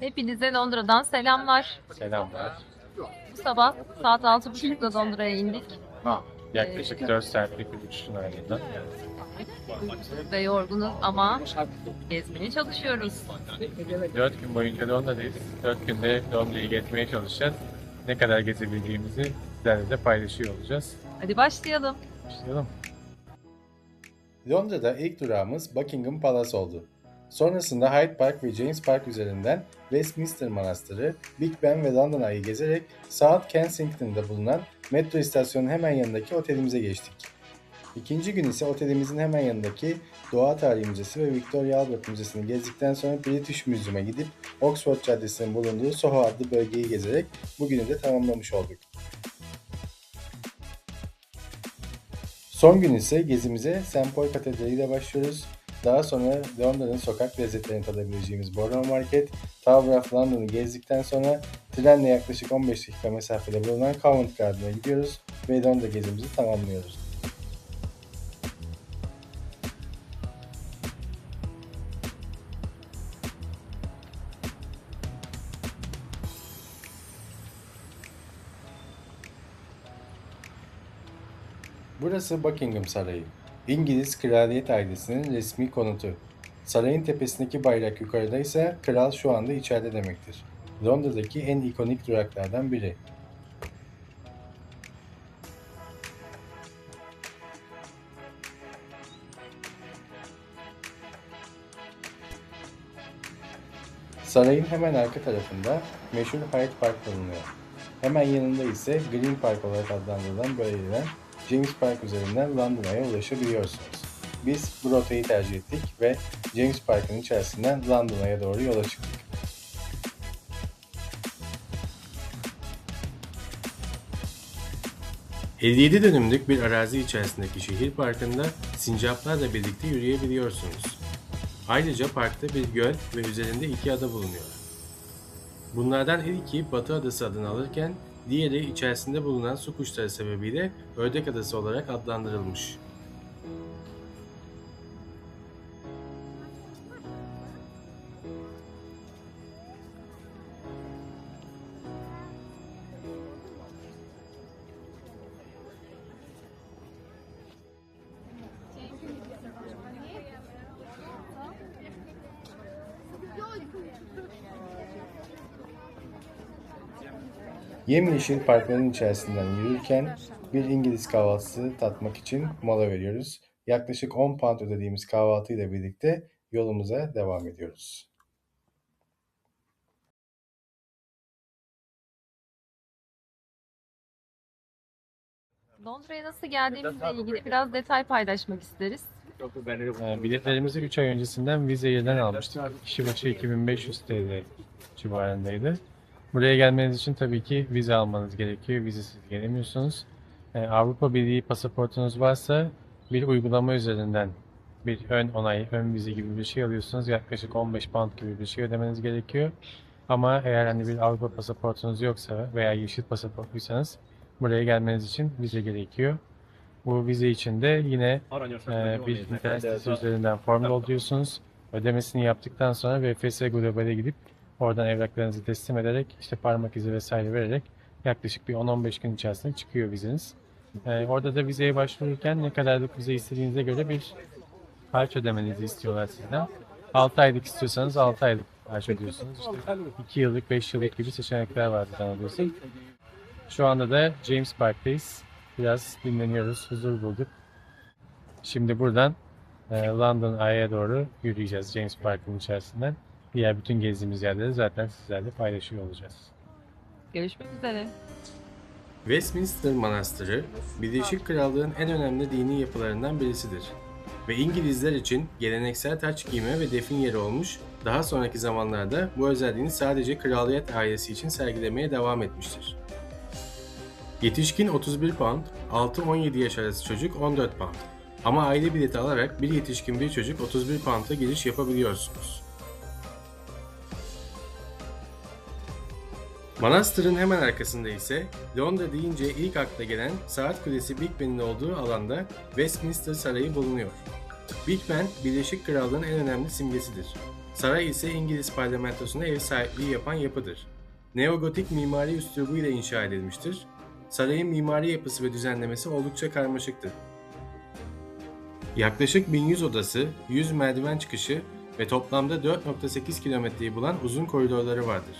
Hepinize Londra'dan selamlar. Selamlar. Bu sabah saat 6.30'da Londra'ya indik Ha, yaklaşık 4 saatlik bir uçuşun ardından. ve yorgunuz ama gezmeye çalışıyoruz. 4 gün boyunca Londra'dayız. 4 günde Londra'yı gezmeye çalışacağız. Ne kadar gezebildiğimizi sizlerle de paylaşıyor olacağız. Hadi başlayalım. Başlayalım. Londra'da ilk durağımız Buckingham Palace oldu. Sonrasında Hyde Park ve James Park üzerinden Westminster Manastırı, Big Ben ve London Eye'yi gezerek South Kensington'da bulunan metro istasyonunun hemen yanındaki otelimize geçtik. İkinci gün ise otelimizin hemen yanındaki Doğa Tarihi Müzesi ve Victoria Albert Müzesi'ni gezdikten sonra British Museum'a gidip Oxford Caddesi'nin bulunduğu Soho adlı bölgeyi gezerek bugünü de tamamlamış olduk. Son gün ise gezimize St. Paul Katedrali ile başlıyoruz. Daha sonra Londra'nın sokak lezzetlerini tadabileceğimiz Borough Market, Tower of London'ı gezdikten sonra trenle yaklaşık 15 dakika mesafede bulunan Covent Garden'a gidiyoruz ve Londra gezimizi tamamlıyoruz. Burası Buckingham Sarayı. İngiliz kraliyet ailesinin resmi konutu. Sarayın tepesindeki bayrak yukarıda ise kral şu anda içeride demektir. Londra'daki en ikonik duraklardan biri. Sarayın hemen arka tarafında meşhur Hyde Park bulunuyor. Hemen yanında ise Green Park olarak adlandırılan bölgeden James Park üzerinden London'a ulaşabiliyorsunuz. Biz bu rotayı tercih ettik ve James Park'ın içerisinden London'a doğru yola çıktık. ...57 dönümlük bir arazi içerisindeki şehir parkında sincaplarla birlikte yürüyebiliyorsunuz. Ayrıca parkta bir göl ve üzerinde iki ada bulunuyor. Bunlardan ilki Batı Adası adını alırken diğeri içerisinde bulunan su kuşları sebebiyle Ördek Adası olarak adlandırılmış. Yemyeşil parkların içerisinden yürürken bir İngiliz kahvaltısı tatmak için mola veriyoruz. Yaklaşık 10 pound ödediğimiz kahvaltıyla birlikte yolumuza devam ediyoruz. Londra'ya nasıl geldiğimizle ilgili biraz detay paylaşmak isteriz. Ee, Biletlerimizi 3 ay öncesinden vize yerden almıştık. Kişi başı 2500 TL civarındaydı. Buraya gelmeniz için tabii ki vize almanız gerekiyor. Vizesiz gelemiyorsunuz. Ee, Avrupa Birliği pasaportunuz varsa bir uygulama üzerinden bir ön onay, ön vize gibi bir şey alıyorsunuz. Yaklaşık 15 pound gibi bir şey ödemeniz gerekiyor. Ama eğer hani bir Avrupa pasaportunuz yoksa veya yeşil pasaportluysanız buraya gelmeniz için vize gerekiyor. Bu vize için de yine ee, bir internet sitesi üzerinden form dolduruyorsunuz. Ödemesini yaptıktan sonra VFS Global'e gidip oradan evraklarınızı teslim ederek işte parmak izi vesaire vererek yaklaşık bir 10-15 gün içerisinde çıkıyor vizeniz. Ee, orada da vizeye başvururken ne kadarlık vize istediğinize göre bir harç ödemenizi istiyorlar sizden. 6 aylık istiyorsanız 6 aylık harç ödüyorsunuz. İşte 2 yıllık, 5 yıllık gibi seçenekler var zannediyorsam. Şu anda da James Park'tayız. Biraz dinleniyoruz, huzur bulduk. Şimdi buradan e, London Eye'ye doğru yürüyeceğiz James Park'ın içerisinden. Diğer bütün gezdiğimiz yerleri zaten sizlerle paylaşıyor olacağız. Görüşmek üzere. Westminster Manastırı, Birleşik Krallığın en önemli dini yapılarından birisidir. Ve İngilizler için geleneksel taç giyme ve defin yeri olmuş, daha sonraki zamanlarda bu özelliğini sadece kraliyet ailesi için sergilemeye devam etmiştir. Yetişkin 31 pound, 6-17 yaş arası çocuk 14 pound. Ama aile bileti alarak bir yetişkin bir çocuk 31 pound'a giriş yapabiliyorsunuz. Manastırın hemen arkasında ise Londra deyince ilk akla gelen Saat Kulesi Big Ben'in olduğu alanda Westminster Sarayı bulunuyor. Big Ben, Birleşik Krallığın en önemli simgesidir. Saray ise İngiliz parlamentosuna ev sahipliği yapan yapıdır. Neogotik mimari üslubuyla inşa edilmiştir. Sarayın mimari yapısı ve düzenlemesi oldukça karmaşıktır. Yaklaşık 1100 odası, 100 merdiven çıkışı ve toplamda 4.8 kilometreyi bulan uzun koridorları vardır.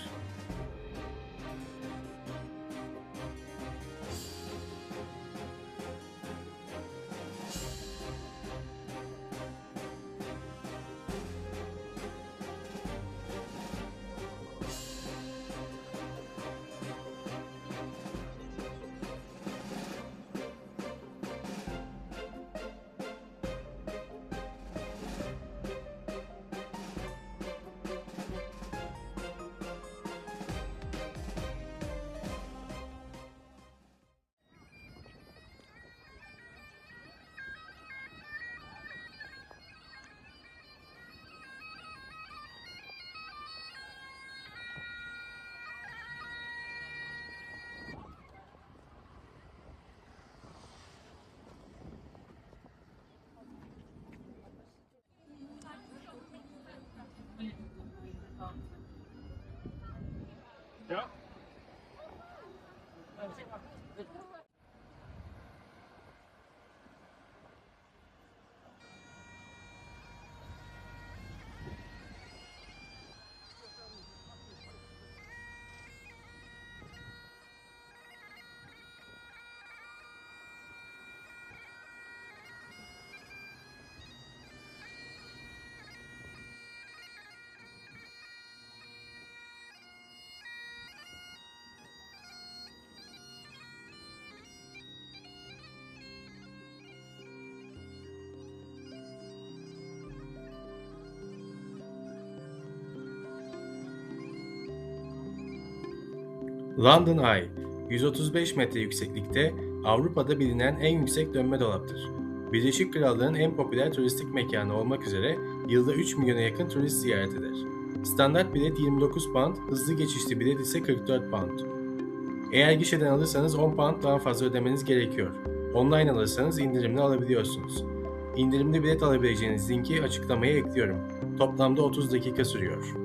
Yeah. London Eye, 135 metre yükseklikte Avrupa'da bilinen en yüksek dönme dolaptır. Birleşik Krallığın en popüler turistik mekanı olmak üzere yılda 3 milyona yakın turist ziyaret eder. Standart bilet 29 pound, hızlı geçişli bilet ise 44 pound. Eğer gişeden alırsanız 10 pound daha fazla ödemeniz gerekiyor. Online alırsanız indirimli alabiliyorsunuz. İndirimli bilet alabileceğiniz linki açıklamaya ekliyorum. Toplamda 30 dakika sürüyor.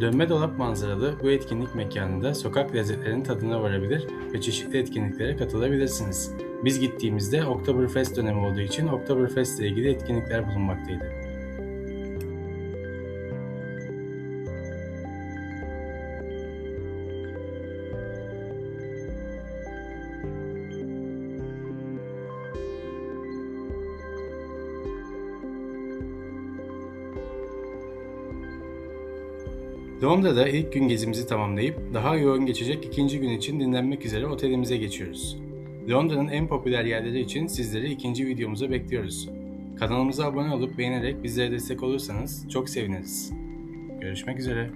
Dönme dolap manzaralı bu etkinlik mekanında sokak lezzetlerinin tadına varabilir ve çeşitli etkinliklere katılabilirsiniz. Biz gittiğimizde Oktoberfest dönemi olduğu için Oktoberfest ile ilgili etkinlikler bulunmaktaydı. Londra'da ilk gün gezimizi tamamlayıp daha yoğun geçecek ikinci gün için dinlenmek üzere otelimize geçiyoruz. Londra'nın en popüler yerleri için sizleri ikinci videomuza bekliyoruz. Kanalımıza abone olup beğenerek bizlere destek olursanız çok seviniriz. Görüşmek üzere.